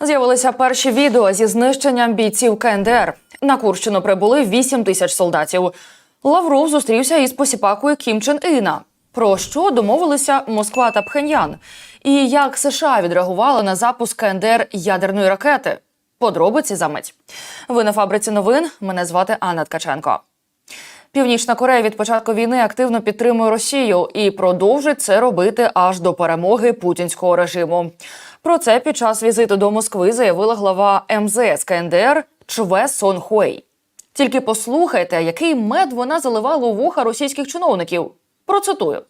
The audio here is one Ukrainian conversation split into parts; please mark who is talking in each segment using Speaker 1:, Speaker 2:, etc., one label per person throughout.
Speaker 1: З'явилися перші відео зі знищенням бійців КНДР. На Курщину прибули 8 тисяч солдатів. Лавров зустрівся із посіпакою Кім Чен Іна. Про що домовилися Москва та Пхеньян? І як США відреагували на запуск КНДР ядерної ракети? Подробиці за мить. Ви на фабриці новин. Мене звати Анна Ткаченко. Північна Корея від початку війни активно підтримує Росію і продовжить це робити аж до перемоги путінського режиму. Про це під час візиту до Москви заявила глава МЗС КНДР Чве Сон Хуей. Тільки послухайте, який мед вона заливала у вуха російських чиновників. Процитую.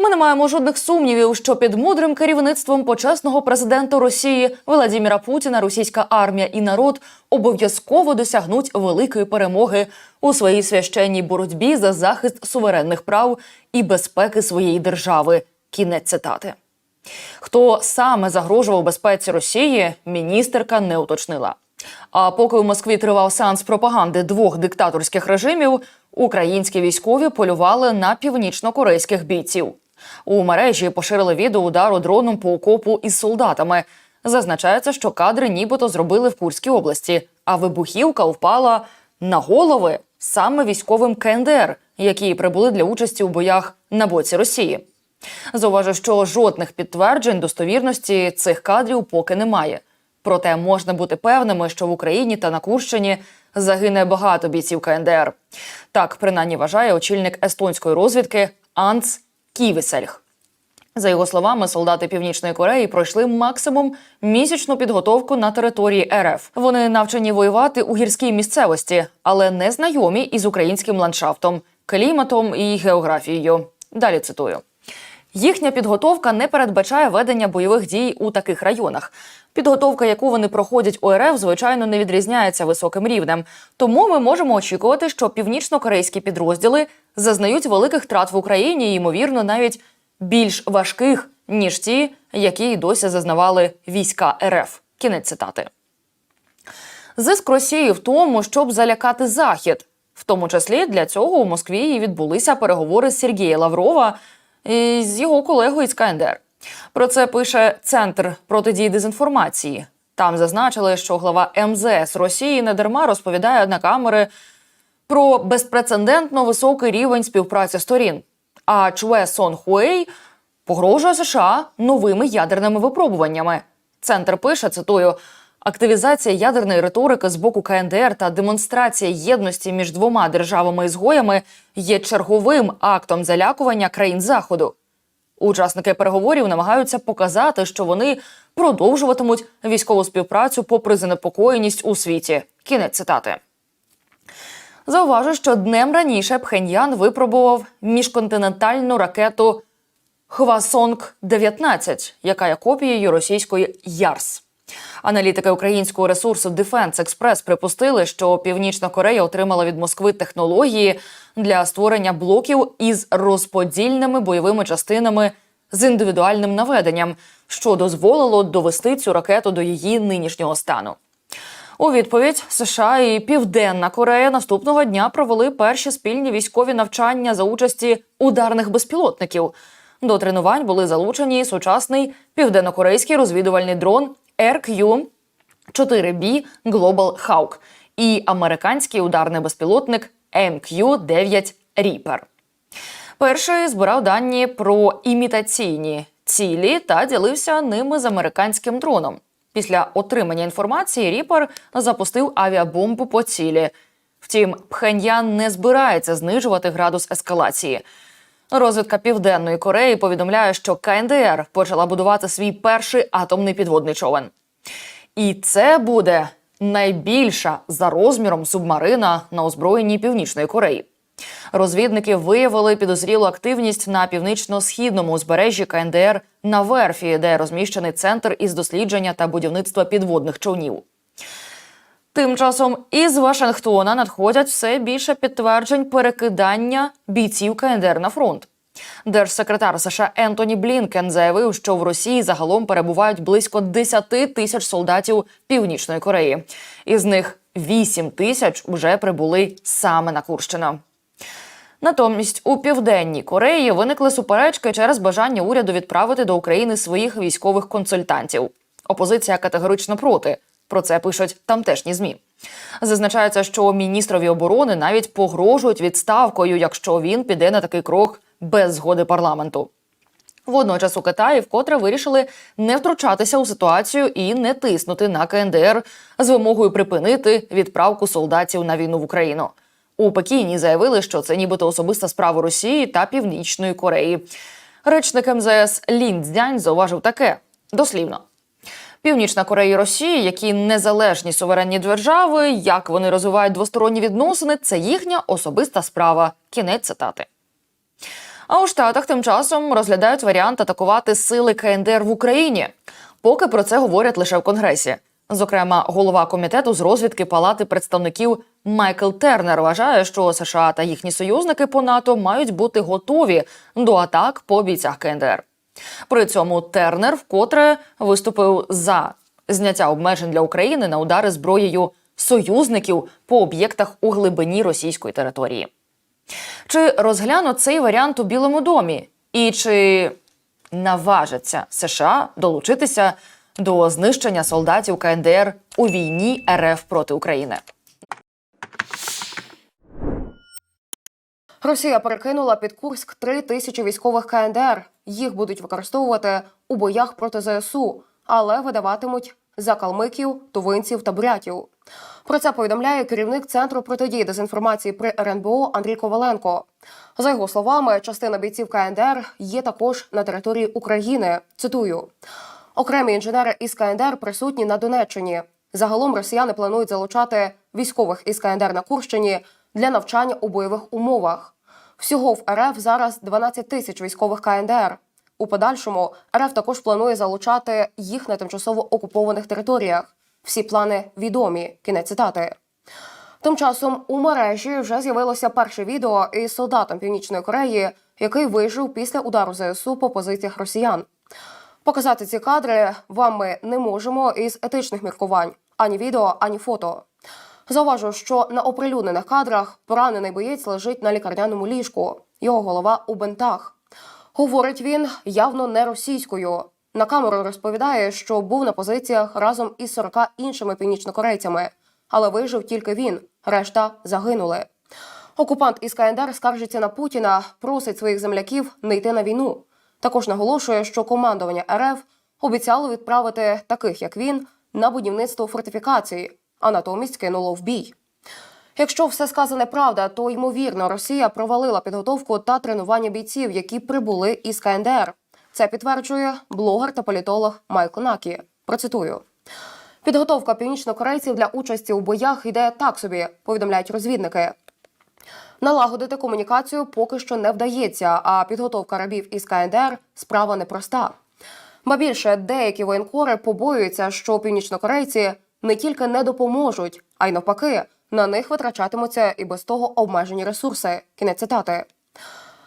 Speaker 1: Ми не маємо жодних сумнівів, що під мудрим керівництвом почесного президента Росії Володимира Путіна російська армія і народ обов'язково досягнуть великої перемоги у своїй священній боротьбі за захист суверенних прав і безпеки своєї держави. Кінець цитати. Хто саме загрожував безпеці Росії, міністерка не уточнила. А поки у Москві тривав сеанс пропаганди двох диктаторських режимів, українські військові полювали на північно-корейських бійців. У мережі поширили відео удару дроном по окопу із солдатами. Зазначається, що кадри нібито зробили в Курській області, а вибухівка впала на голови саме військовим КНДР, які прибули для участі у боях на боці Росії. Зауважу, що жодних підтверджень достовірності цих кадрів поки немає. Проте можна бути певними, що в Україні та на Курщині загине багато бійців КНДР. Так принаймні вважає очільник естонської розвідки Анц Ківісельх. За його словами, солдати Північної Кореї пройшли максимум місячну підготовку на території РФ. Вони навчені воювати у гірській місцевості, але не знайомі із українським ландшафтом, кліматом і географією. Далі цитую. Їхня підготовка не передбачає ведення бойових дій у таких районах. Підготовка, яку вони проходять у РФ, звичайно, не відрізняється високим рівнем. Тому ми можемо очікувати, що північно-корейські підрозділи зазнають великих втрат в Україні, і, ймовірно, навіть більш важких ніж ті, які й досі зазнавали війська РФ. Кінець цитати. Зиск Росії в тому, щоб залякати Захід. В тому числі для цього у Москві і відбулися переговори з Сергія Лаврова з його колегою із КНДР. Про це пише Центр протидії дезінформації. Там зазначили, що глава МЗС Росії недарма розповідає на камери про безпрецедентно високий рівень співпраці сторін. А Чуе Сон Хуей погрожує США новими ядерними випробуваннями. Центр пише, цитую. Активізація ядерної риторики з боку КНДР та демонстрація єдності між двома державами-ізгоями є черговим актом залякування країн Заходу. Учасники переговорів намагаються показати, що вони продовжуватимуть військову співпрацю попри занепокоєність у світі. Кінець цитати. Зауважу, що днем раніше Пхеньян випробував міжконтинентальну ракету Хвасонг 19 яка є копією російської Ярс. Аналітики українського ресурсу Defense Express припустили, що Північна Корея отримала від Москви технології для створення блоків із розподільними бойовими частинами з індивідуальним наведенням, що дозволило довести цю ракету до її нинішнього стану. У відповідь США і Південна Корея наступного дня провели перші спільні військові навчання за участі ударних безпілотників. До тренувань були залучені сучасний південнокорейський розвідувальний дрон RQ-4B Global Hawk і американський ударний безпілотник MQ-9 Reaper. Перший збирав дані про імітаційні цілі та ділився ними з американським дроном. Після отримання інформації Ріпер запустив авіабомбу по цілі. Втім, Пхеньян не збирається знижувати градус ескалації. Розвідка Південної Кореї повідомляє, що КНДР почала будувати свій перший атомний підводний човен. І це буде найбільша за розміром субмарина на озброєнні Північної Кореї. Розвідники виявили підозрілу активність на північно-східному узбережжі КНДР на верфі, де розміщений центр із дослідження та будівництва підводних човнів. Тим часом із Вашингтона надходять все більше підтверджень перекидання бійців КНДР на фронт. Держсекретар США Ентоні Блінкен заявив, що в Росії загалом перебувають близько 10 тисяч солдатів Північної Кореї. Із них 8 тисяч вже прибули саме на Курщину. Натомість у південній Кореї виникли суперечки через бажання уряду відправити до України своїх військових консультантів. Опозиція категорично проти. Про це пишуть тамтешні змі. Зазначається, що міністрові оборони навіть погрожують відставкою, якщо він піде на такий крок без згоди парламенту. Водночас у Китаї вкотре вирішили не втручатися у ситуацію і не тиснути на КНДР з вимогою припинити відправку солдатів на війну в Україну. У Пекіні заявили, що це нібито особиста справа Росії та Північної Кореї. Речник МЗС Лін Цзянь зауважив таке дослівно. Північна Корея і Росія, які незалежні суверенні держави, як вони розвивають двосторонні відносини, це їхня особиста справа. Кінець цитати. А у Штатах тим часом розглядають варіант атакувати сили КНДР в Україні. Поки про це говорять лише в Конгресі. Зокрема, голова комітету з розвідки Палати представників Майкл Тернер вважає, що США та їхні союзники по НАТО мають бути готові до атак по бійцях КНДР. При цьому Тернер вкотре виступив за зняття обмежень для України на удари зброєю союзників по об'єктах у глибині російської території. Чи розглянуть цей варіант у Білому домі? І чи наважиться США долучитися до знищення солдатів КНДР у війні РФ проти України?
Speaker 2: Росія перекинула під Курськ три тисячі військових КНДР. Їх будуть використовувати у боях проти ЗСУ, але видаватимуть за калмиків, тувинців та бурятів. Про це повідомляє керівник центру протидії дезінформації при РНБО Андрій Коваленко. За його словами, частина бійців КНДР є також на території України. Цитую. Окремі інженери із КНДР присутні на Донеччині. Загалом росіяни планують залучати військових із КНДР на Курщині для навчання у бойових умовах. Всього в РФ зараз 12 тисяч військових КНДР. У подальшому РФ також планує залучати їх на тимчасово окупованих територіях. Всі плани відомі. Кінець цитати. Тим часом у мережі вже з'явилося перше відео із солдатом Північної Кореї, який вижив після удару ЗСУ по позиціях росіян. Показати ці кадри вам ми не можемо із етичних міркувань ані відео, ані фото. Зауважу, що на оприлюднених кадрах поранений боєць лежить на лікарняному ліжку. Його голова у бентах. Говорить він явно не російською. На камеру розповідає, що був на позиціях разом із 40 іншими північнокорейцями, але вижив тільки він. Решта загинули. Окупант із КНДР скаржиться на Путіна, просить своїх земляків не йти на війну. Також наголошує, що командування РФ обіцяло відправити таких, як він, на будівництво фортифікації, а натомість кинуло в бій. Якщо все сказане правда, то ймовірно Росія провалила підготовку та тренування бійців, які прибули із КНДР. Це підтверджує блогер та політолог Майкл Накі. Процитую. Підготовка північнокорейців для участі у боях йде так собі, повідомляють розвідники. Налагодити комунікацію поки що не вдається, а підготовка рабів із КНДР справа непроста. Ба більше деякі воєнкори побоюються, що північнокорейці не тільки не допоможуть, а й навпаки, на них витрачатимуться і без того обмежені ресурси. Кінець цитати.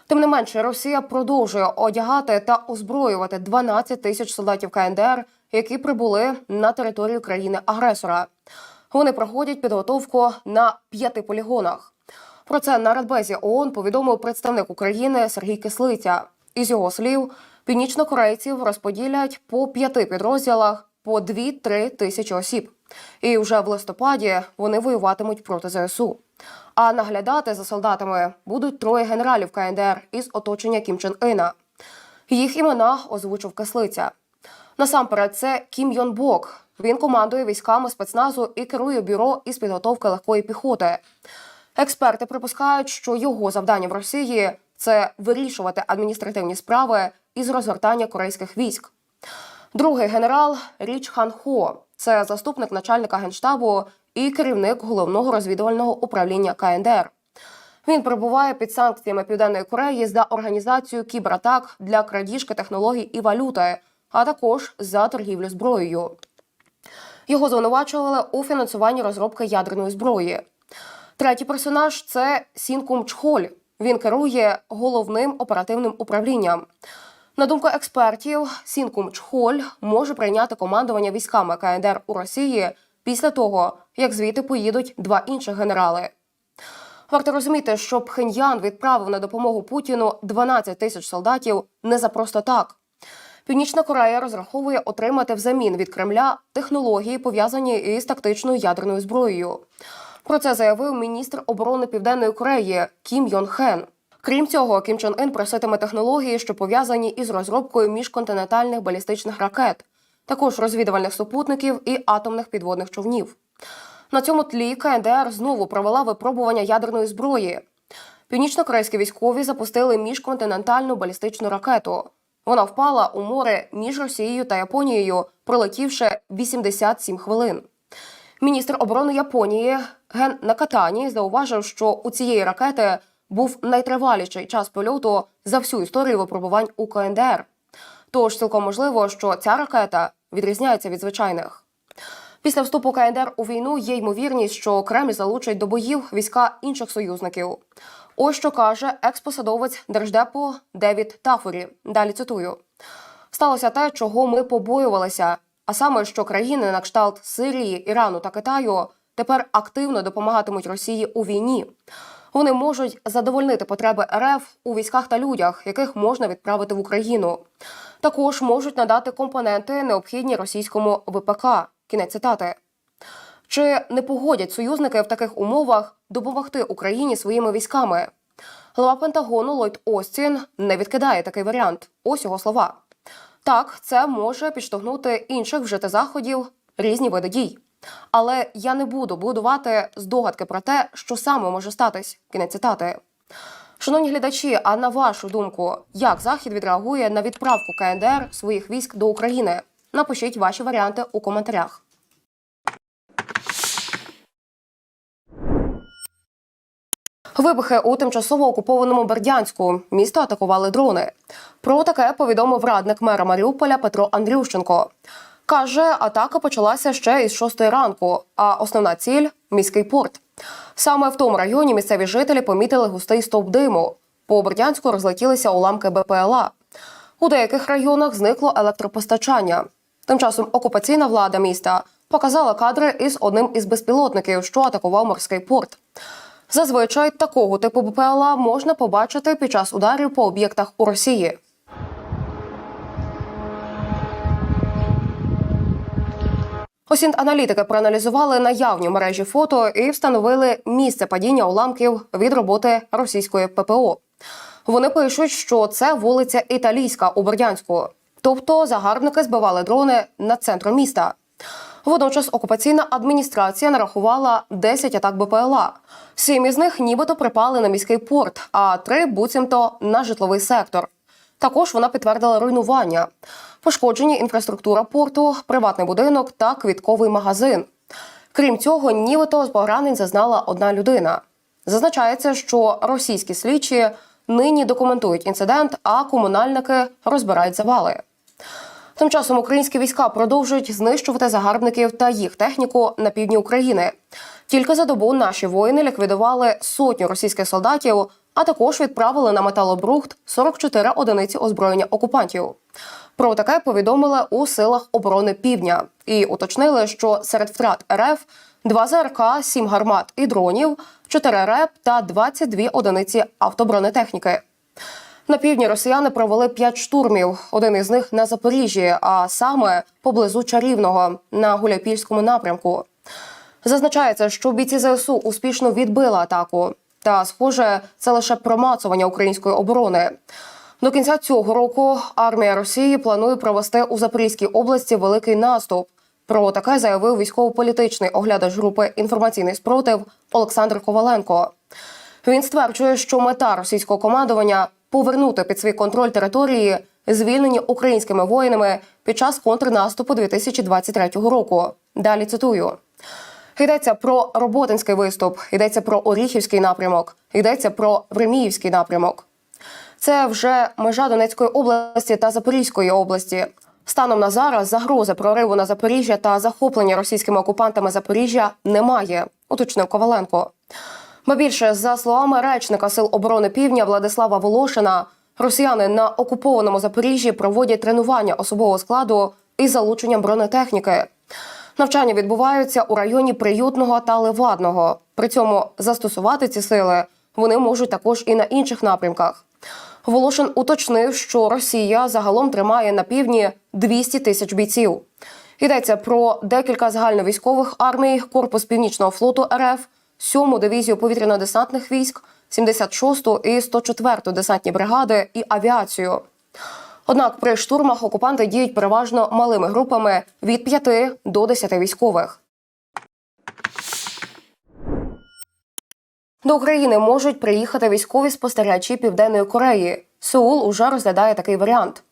Speaker 2: Тим не менше, Росія продовжує одягати та озброювати 12 тисяч солдатів КНДР, які прибули на територію країни-агресора. Вони проходять підготовку на п'яти полігонах. Про це на Радбезі ООН повідомив представник України Сергій Кислиця. Із його слів, північнокорейців розподілять по п'яти підрозділах по 2-3 тисячі осіб. І вже в листопаді вони воюватимуть проти ЗСУ. А наглядати за солдатами будуть троє генералів КНДР із оточення Кім Чен Іна. Їх імена озвучив Кислиця. Насамперед, це Кім Йон Бок. Він командує військами спецназу і керує бюро із підготовки легкої піхоти. Експерти припускають, що його завдання в Росії це вирішувати адміністративні справи із розгортання корейських військ. Другий генерал Річ Хан Хо це заступник начальника генштабу і керівник головного розвідувального управління КНДР. Він перебуває під санкціями Південної Кореї за організацію кібератак для крадіжки технологій і валюти, а також за торгівлю зброєю. Його звинувачували у фінансуванні розробки ядерної зброї. Третій персонаж це Сінкум Чхоль. Він керує головним оперативним управлінням. На думку експертів, Сінкум Чхоль може прийняти командування військами КНДР у Росії після того, як звідти поїдуть два інших генерали. Варто розуміти, що Пхеньян відправив на допомогу Путіну 12 тисяч солдатів не за просто так. Північна Корея розраховує отримати взамін від Кремля технології, пов'язані із тактичною ядерною зброєю. Про це заявив міністр оборони Південної Кореї Кім Йон Хен. Крім цього, Кім Чен Ін проситиме технології, що пов'язані із розробкою міжконтинентальних балістичних ракет, також розвідувальних супутників і атомних підводних човнів. На цьому тлі КНДР знову провела випробування ядерної зброї. Північно-корейські військові запустили міжконтинентальну балістичну ракету. Вона впала у море між Росією та Японією, пролетівши 87 хвилин. Міністр оборони Японії Ген Накатані зауважив, що у цієї ракети був найтриваліший час польоту за всю історію випробувань у КНДР. Тож цілком можливо, що ця ракета відрізняється від звичайних. Після вступу КНДР у війну є ймовірність, що Кремль залучить до боїв війська інших союзників. Ось що каже експосадовець держдепу Девід Тафорі. Далі цитую: сталося те, чого ми побоювалися, а саме, що країни на кшталт Сирії, Ірану та Китаю тепер активно допомагатимуть Росії у війні. Вони можуть задовольнити потреби РФ у військах та людях, яких можна відправити в Україну. Також можуть надати компоненти, необхідні російському ВПК. Кінець цитати. Чи не погодять союзники в таких умовах допомогти Україні своїми військами? Глава Пентагону Ллойд Остін не відкидає такий варіант. Ось його слова. Так, це може підштовхнути інших вжити заходів різні види дій. Але я не буду будувати здогадки про те, що саме може статись. Кінець цитати. Шановні глядачі, а на вашу думку, як Захід відреагує на відправку КНДР своїх військ до України? Напишіть ваші варіанти у коментарях. Вибухи у тимчасово окупованому Бердянську. Місто атакували дрони. Про таке повідомив радник мера Маріуполя Петро Андрющенко. Каже, атака почалася ще із 6 ранку, а основна ціль міський порт. Саме в тому районі місцеві жителі помітили густий стовп диму. По Бердянську розлетілися уламки БПЛА. У деяких районах зникло електропостачання. Тим часом окупаційна влада міста показала кадри із одним із безпілотників, що атакував морський порт. Зазвичай такого типу БПЛА можна побачити під час ударів по об'єктах у Росії. Осінт аналітики проаналізували наявні мережі фото і встановили місце падіння уламків від роботи російської ППО. Вони пишуть, що це вулиця Італійська у Бердянську. Тобто загарбники збивали дрони над центром міста. Водночас окупаційна адміністрація нарахувала 10 атак БПЛА. Сім із них нібито припали на міський порт, а три буцімто на житловий сектор. Також вона підтвердила руйнування. Пошкоджені інфраструктура порту, приватний будинок та квітковий магазин. Крім цього, нібито з поранень зазнала одна людина. Зазначається, що російські слідчі нині документують інцидент, а комунальники розбирають завали. Тим часом українські війська продовжують знищувати загарбників та їх техніку на півдні України. Тільки за добу наші воїни ліквідували сотню російських солдатів, а також відправили на металобрухт 44 одиниці озброєння окупантів. Про таке повідомили у силах оборони Півдня і уточнили, що серед втрат РФ два ЗРК, сім гармат і дронів, 4 РЕП та 22 одиниці автобронетехніки. На півдні росіяни провели п'ять штурмів. Один із них на Запоріжжі, а саме поблизу Чарівного на Гуляйпільському напрямку. Зазначається, що бійці ЗСУ успішно відбили атаку. Та, схоже, це лише промацування української оборони. До кінця цього року армія Росії планує провести у Запорізькій області великий наступ. Про таке заявив військово-політичний оглядач групи інформаційний спротив Олександр Коваленко. Він стверджує, що мета російського командування повернути під свій контроль території, звільнені українськими воїнами під час контрнаступу 2023 року. Далі цитую. Йдеться про Роботинський виступ, йдеться про Оріхівський напрямок, йдеться про Времіївський напрямок. Це вже межа Донецької області та Запорізької області. Станом на зараз загрози прориву на Запоріжжя та захоплення російськими окупантами Запоріжжя немає, уточнив Коваленко. Ба більше, за словами речника Сил оборони Півдня Владислава Волошина, росіяни на окупованому Запоріжжі проводять тренування особового складу із залученням бронетехніки. Навчання відбуваються у районі Приютного та Левадного. При цьому застосувати ці сили вони можуть також і на інших напрямках. Волошин уточнив, що Росія загалом тримає на півдні 200 тисяч бійців. Йдеться про декілька загальновійськових армій, корпус північного флоту РФ, 7-му дивізію повітряно-десантних військ, 76-ту і 104-ту десантні бригади і авіацію. Однак при штурмах окупанти діють переважно малими групами від 5 до 10 військових. До України можуть приїхати військові спостерігачі Південної Кореї. Сеул уже розглядає такий варіант.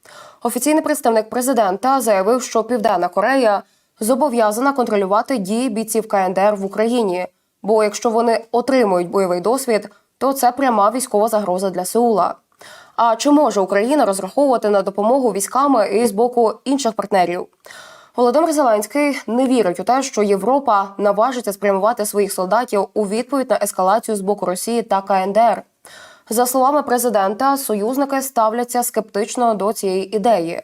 Speaker 2: Офіційний представник президента заявив, що Південна Корея зобов'язана контролювати дії бійців КНДР в Україні. Бо якщо вони отримують бойовий досвід, то це пряма військова загроза для Сеула. А чи може Україна розраховувати на допомогу військами і з боку інших партнерів? Володимир Зеленський не вірить у те, що Європа наважиться спрямувати своїх солдатів у відповідь на ескалацію з боку Росії та КНДР. За словами президента, союзники ставляться скептично до цієї ідеї.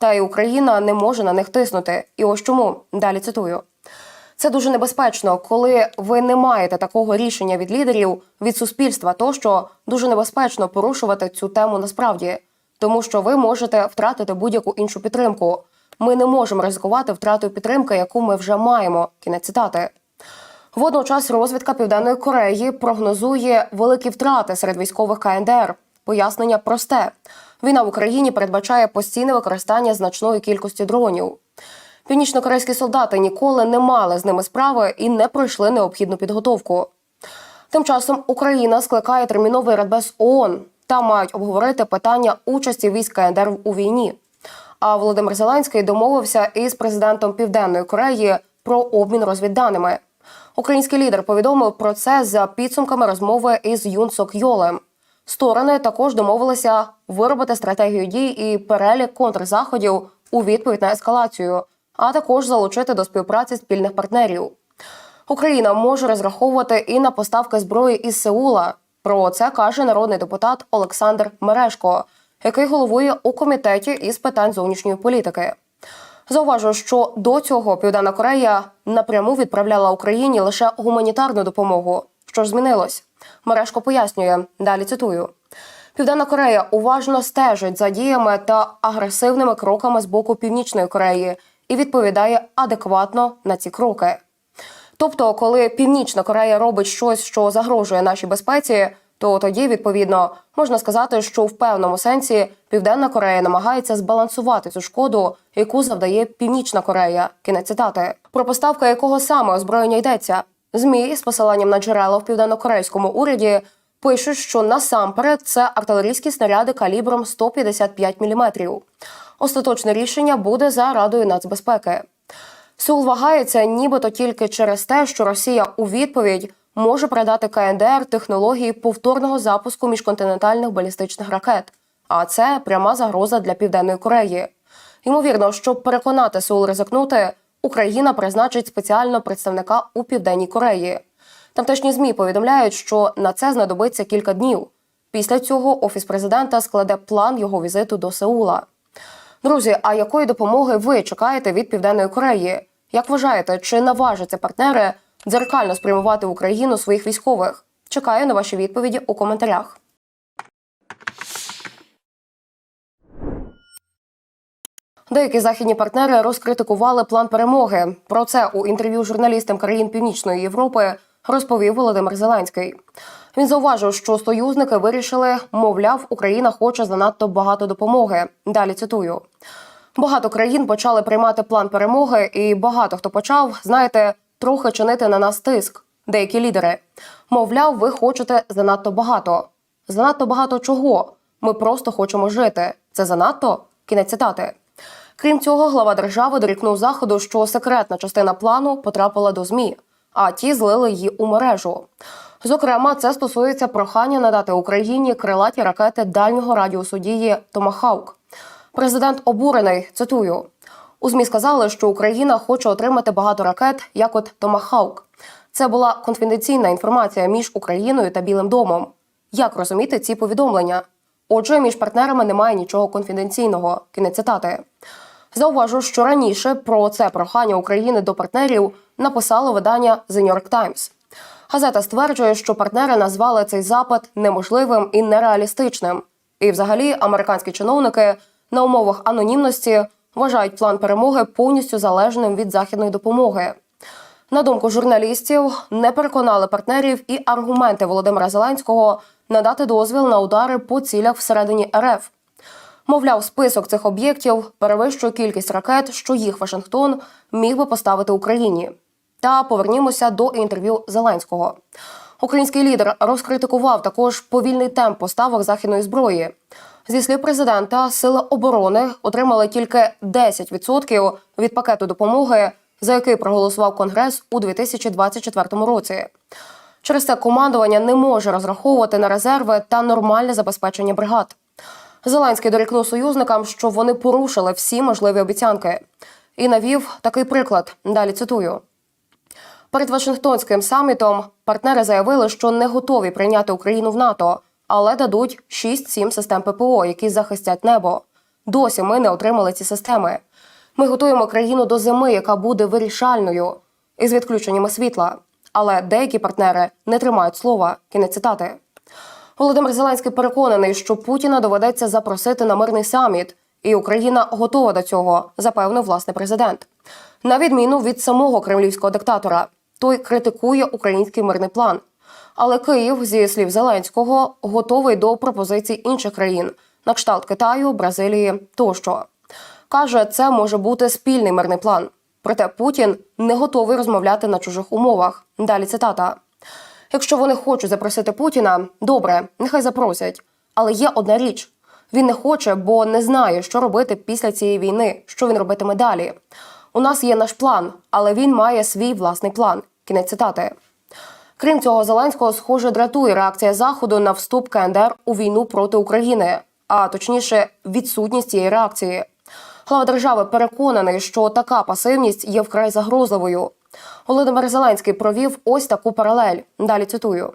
Speaker 2: Та й Україна не може на них тиснути. І ось чому далі цитую. Це дуже небезпечно, коли ви не маєте такого рішення від лідерів, від суспільства, тощо дуже небезпечно порушувати цю тему насправді, тому що ви можете втратити будь-яку іншу підтримку. Ми не можемо ризикувати втратою підтримки, яку ми вже маємо. Кінець цитати. Водночас розвідка Південної Кореї прогнозує великі втрати серед військових КНДР. Пояснення просте: війна в Україні передбачає постійне використання значної кількості дронів. Північнокорейські солдати ніколи не мали з ними справи і не пройшли необхідну підготовку. Тим часом Україна скликає терміновий радбез ООН. Там мають обговорити питання участі військ КНДР у війні. А Володимир Зеленський домовився із президентом Південної Кореї про обмін розвідданими. Український лідер повідомив про це за підсумками розмови із Юн Сок Йолем. Сторони також домовилися виробити стратегію дій і перелік контрзаходів у відповідь на ескалацію, а також залучити до співпраці спільних партнерів. Україна може розраховувати і на поставки зброї із Сеула. Про це каже народний депутат Олександр Мерешко, який головує у комітеті із питань зовнішньої політики. Зауважу, що до цього Південна Корея напряму відправляла Україні лише гуманітарну допомогу. Що ж змінилось? Мережко пояснює далі. Цитую: Південна Корея уважно стежить за діями та агресивними кроками з боку Північної Кореї і відповідає адекватно на ці кроки. Тобто, коли Північна Корея робить щось, що загрожує нашій безпеці, то тоді, відповідно, можна сказати, що в певному сенсі Південна Корея намагається збалансувати цю шкоду, яку завдає Північна Корея. Кінець цитати. Про поставку якого саме озброєння йдеться. Змі з посиланням на джерела в південнокорейському уряді пишуть, що насамперед це артилерійські снаряди калібром 155 мм. Остаточне рішення буде за Радою нацбезпеки. Сеул вагається нібито тільки через те, що Росія у відповідь може передати КНДР технології повторного запуску міжконтинентальних балістичних ракет. А це пряма загроза для Південної Кореї. Ймовірно, щоб переконати Сеул ризикнути, Україна призначить спеціального представника у Південній Кореї. Тамтешні змі повідомляють, що на це знадобиться кілька днів. Після цього офіс президента складе план його візиту до Сеула. Друзі, а якої допомоги ви чекаєте від Південної Кореї? Як вважаєте, чи наважаться партнери дзеркально спрямувати Україну своїх військових? Чекаю на ваші відповіді у коментарях. Деякі західні партнери розкритикували план перемоги. Про це у інтерв'ю журналістам країн Північної Європи розповів Володимир Зеленський. Він зауважив, що союзники вирішили, мовляв, Україна хоче занадто багато допомоги. Далі цитую. Багато країн почали приймати план перемоги, і багато хто почав, знаєте, трохи чинити на нас тиск. Деякі лідери. Мовляв, ви хочете занадто багато. Занадто багато чого? Ми просто хочемо жити. Це занадто? Кінець цитати. Крім цього, глава держави дорікнув заходу, що секретна частина плану потрапила до змі, а ті злили її у мережу. Зокрема, це стосується прохання надати Україні крилаті ракети дальнього радіусу дії Томахаук. Президент обурений. Цитую. У змі сказали, що Україна хоче отримати багато ракет, як от Томахаук. Це була конфіденційна інформація між Україною та Білим домом. Як розуміти ці повідомлення? Отже, між партнерами немає нічого конфіденційного. Кінець цитати. Зауважу, що раніше про це прохання України до партнерів написало видання The New York Times. Газета стверджує, що партнери назвали цей запит неможливим і нереалістичним. І, взагалі, американські чиновники на умовах анонімності вважають план перемоги повністю залежним від західної допомоги. На думку журналістів, не переконали партнерів і аргументи Володимира Зеленського надати дозвіл на удари по цілях всередині РФ. Мовляв, список цих об'єктів перевищує кількість ракет, що їх Вашингтон міг би поставити Україні. Та повернімося до інтерв'ю Зеленського. Український лідер розкритикував також повільний темп поставок західної зброї. Зі слів президента, сили оборони отримали тільки 10% від пакету допомоги, за який проголосував Конгрес у 2024 році. Через це командування не може розраховувати на резерви та нормальне забезпечення бригад. Зеленський дорікнув союзникам, що вони порушили всі можливі обіцянки, і навів такий приклад. Далі цитую. Перед Вашингтонським самітом партнери заявили, що не готові прийняти Україну в НАТО, але дадуть 6-7 систем ППО, які захистять небо. Досі ми не отримали ці системи. Ми готуємо країну до зими, яка буде вирішальною із відключеннями світла. Але деякі партнери не тримають слова. Кінець цитати. Володимир Зеленський переконаний, що Путіна доведеться запросити на мирний саміт, і Україна готова до цього, запевнив власний президент. На відміну від самого кремлівського диктатора, той критикує український мирний план. Але Київ, зі слів Зеленського, готовий до пропозицій інших країн, на кшталт Китаю, Бразилії тощо. Каже, це може бути спільний мирний план. Проте Путін не готовий розмовляти на чужих умовах. Далі цитата. Якщо вони хочуть запросити Путіна, добре, нехай запросять. Але є одна річ: він не хоче, бо не знає, що робити після цієї війни, що він робитиме далі. У нас є наш план, але він має свій власний план. Кінець цитати. Крім цього, Зеленського схоже дратує реакція Заходу на вступ КНДР у війну проти України, а точніше, відсутність цієї реакції. Глава держави переконаний, що така пасивність є вкрай загрозливою. Володимир Зеленський провів ось таку паралель. Далі цитую.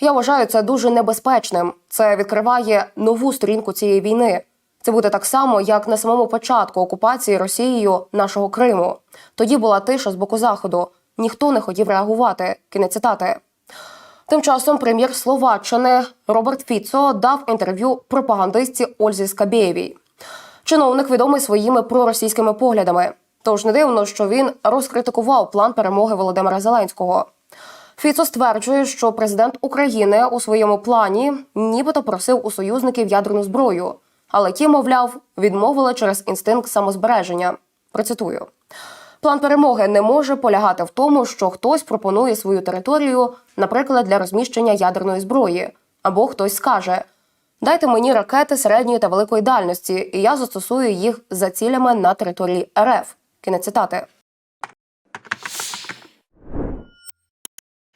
Speaker 2: Я вважаю це дуже небезпечним. Це відкриває нову сторінку цієї війни. Це буде так само, як на самому початку окупації Росією нашого Криму. Тоді була тиша з боку заходу. Ніхто не хотів реагувати. Кінець цитати. Тим часом прем'єр Словаччини Роберт Фіцо дав інтерв'ю пропагандистці Ользі Скабєєвій. Чиновник відомий своїми проросійськими поглядами. Тож не дивно, що він розкритикував план перемоги Володимира Зеленського. Фіцо стверджує, що президент України у своєму плані нібито просив у союзників ядерну зброю, але ті, мовляв, відмовили через інстинкт самозбереження. Процитую. План перемоги не може полягати в тому, що хтось пропонує свою територію, наприклад, для розміщення ядерної зброї, або хтось скаже: Дайте мені ракети середньої та великої дальності, і я застосую їх за цілями на території РФ. Кінець цитати.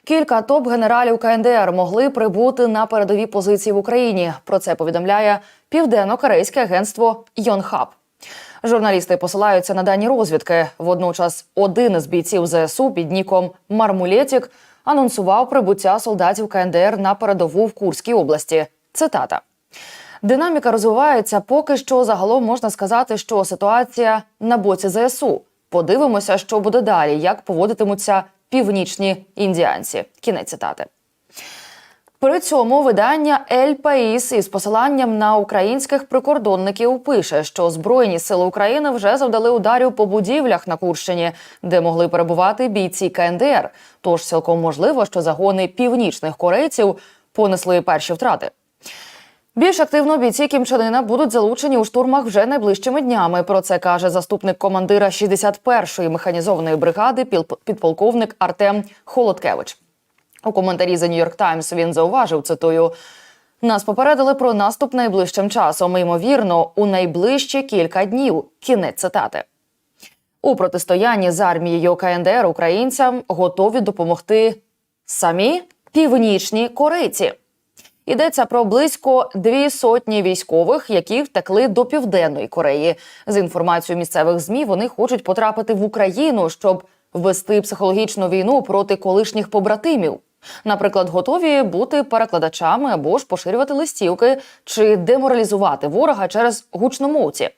Speaker 1: Кілька топ-генералів КНДР могли прибути на передові позиції в Україні. Про це повідомляє південно-корейське агентство Йонхаб. Журналісти посилаються на дані розвідки. Водночас, один із бійців ЗСУ під ніком Мармулєтік анонсував прибуття солдатів КНДР на передову в Курській області. Цитата. Динаміка розвивається. Поки що загалом можна сказати, що ситуація на боці ЗСУ. Подивимося, що буде далі, як поводитимуться північні індіанці. Кінець цитати. При цьому видання Ель Паїс із посиланням на українських прикордонників пише, що Збройні сили України вже завдали ударів по будівлях на Курщині, де могли перебувати бійці КНДР. Тож цілком можливо, що загони північних корейців понесли перші втрати. Більш активно бійці Кімчанина будуть залучені у штурмах вже найближчими днями. Про це каже заступник командира 61-ї механізованої бригади підполковник Артем Холодкевич. У коментарі The New York Times він зауважив, цитую, нас попередили про наступ найближчим часом, ймовірно, у найближчі кілька днів. Кінець цитати. У протистоянні з армією КНДР українцям готові допомогти самі північні корейці. Йдеться про близько дві сотні військових, які втекли до південної Кореї. За інформацією місцевих змі, вони хочуть потрапити в Україну, щоб вести психологічну війну проти колишніх побратимів. Наприклад, готові бути перекладачами або ж поширювати листівки чи деморалізувати ворога через гучномовці.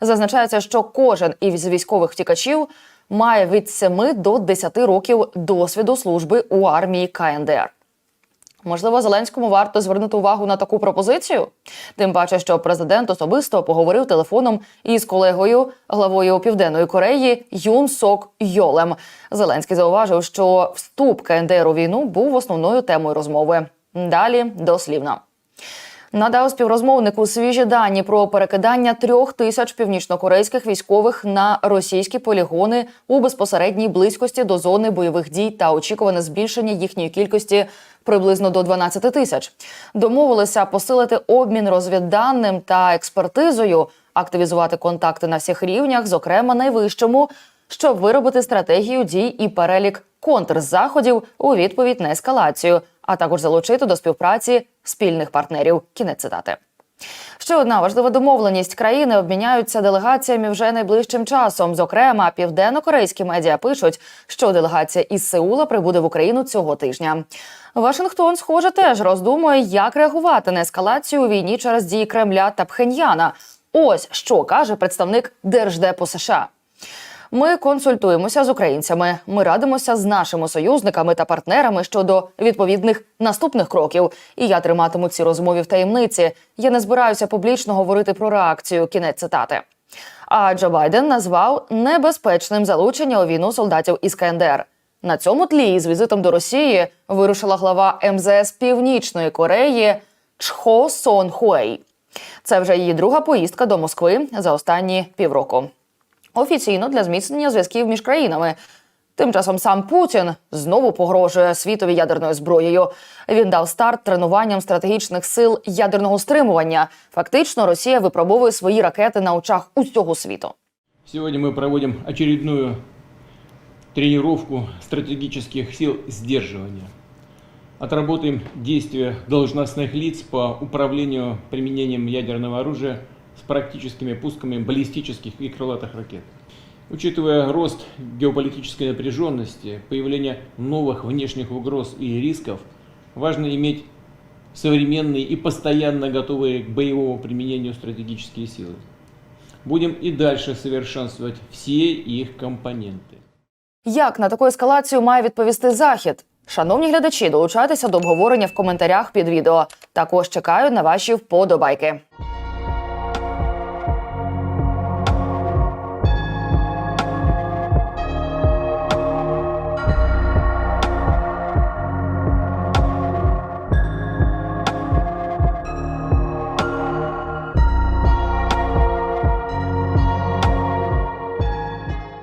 Speaker 1: Зазначається, що кожен із військових втікачів має від 7 до 10 років досвіду служби у армії КНДР. Можливо, Зеленському варто звернути увагу на таку пропозицію. Тим паче, що президент особисто поговорив телефоном із колегою, главою Південної Кореї Юн Сок Йолем. Зеленський зауважив, що вступ КНДР у війну був основною темою розмови. Далі дослівно. Надав співрозмовнику свіжі дані про перекидання трьох тисяч північнокорейських військових на російські полігони у безпосередній близькості до зони бойових дій та очікуване збільшення їхньої кількості приблизно до 12 тисяч. Домовилися посилити обмін розвідданим та експертизою, активізувати контакти на всіх рівнях, зокрема найвищому, щоб виробити стратегію дій і перелік контрзаходів у відповідь на ескалацію, а також залучити до співпраці спільних партнерів. Кінець цитати. Ще одна важлива домовленість країни обміняються делегаціями вже найближчим часом. Зокрема, південно-корейські медіа пишуть, що делегація із Сеула прибуде в Україну цього тижня. Вашингтон, схоже, теж роздумує, як реагувати на ескалацію у війні через дії Кремля та Пхеньяна. Ось що каже представник Держдепу США. Ми консультуємося з українцями. Ми радимося з нашими союзниками та партнерами щодо відповідних наступних кроків. І я триматиму ці розмови в таємниці. Я не збираюся публічно говорити про реакцію. Кінець цитати. А Джо Байден назвав небезпечним залучення у війну солдатів із КНДР. На цьому тлі із візитом до Росії вирушила глава МЗС Північної Кореї Чхо Сон Хуей. Це вже її друга поїздка до Москви за останні півроку офіційно для зміцнення зв'язків між країнами. Тим часом сам Путін знову погрожує світові ядерною зброєю. Він дав старт тренуванням стратегічних сил ядерного стримування. Фактично, Росія випробовує свої ракети на очах усього світу.
Speaker 3: Сегодня мы проводим очередную тренировку стратегических сил сдерживания. Отработаем действия должностных лиц по управлению применением ядерного оружия практическими пусками баллистических и крылатых ракет. Учитывая рост геополитической напряженности, появление новых внешних угроз и рисков, важно иметь современные и постоянно готовые к боевому применению стратегические силы. Будем и дальше совершенствовать все их компоненты.
Speaker 1: Як на таку ескалацію має відповісти захід? Шановні глядачі, долучайтеся до обговорення в коментарях під відео. Також чекаю на ваші вподобайки.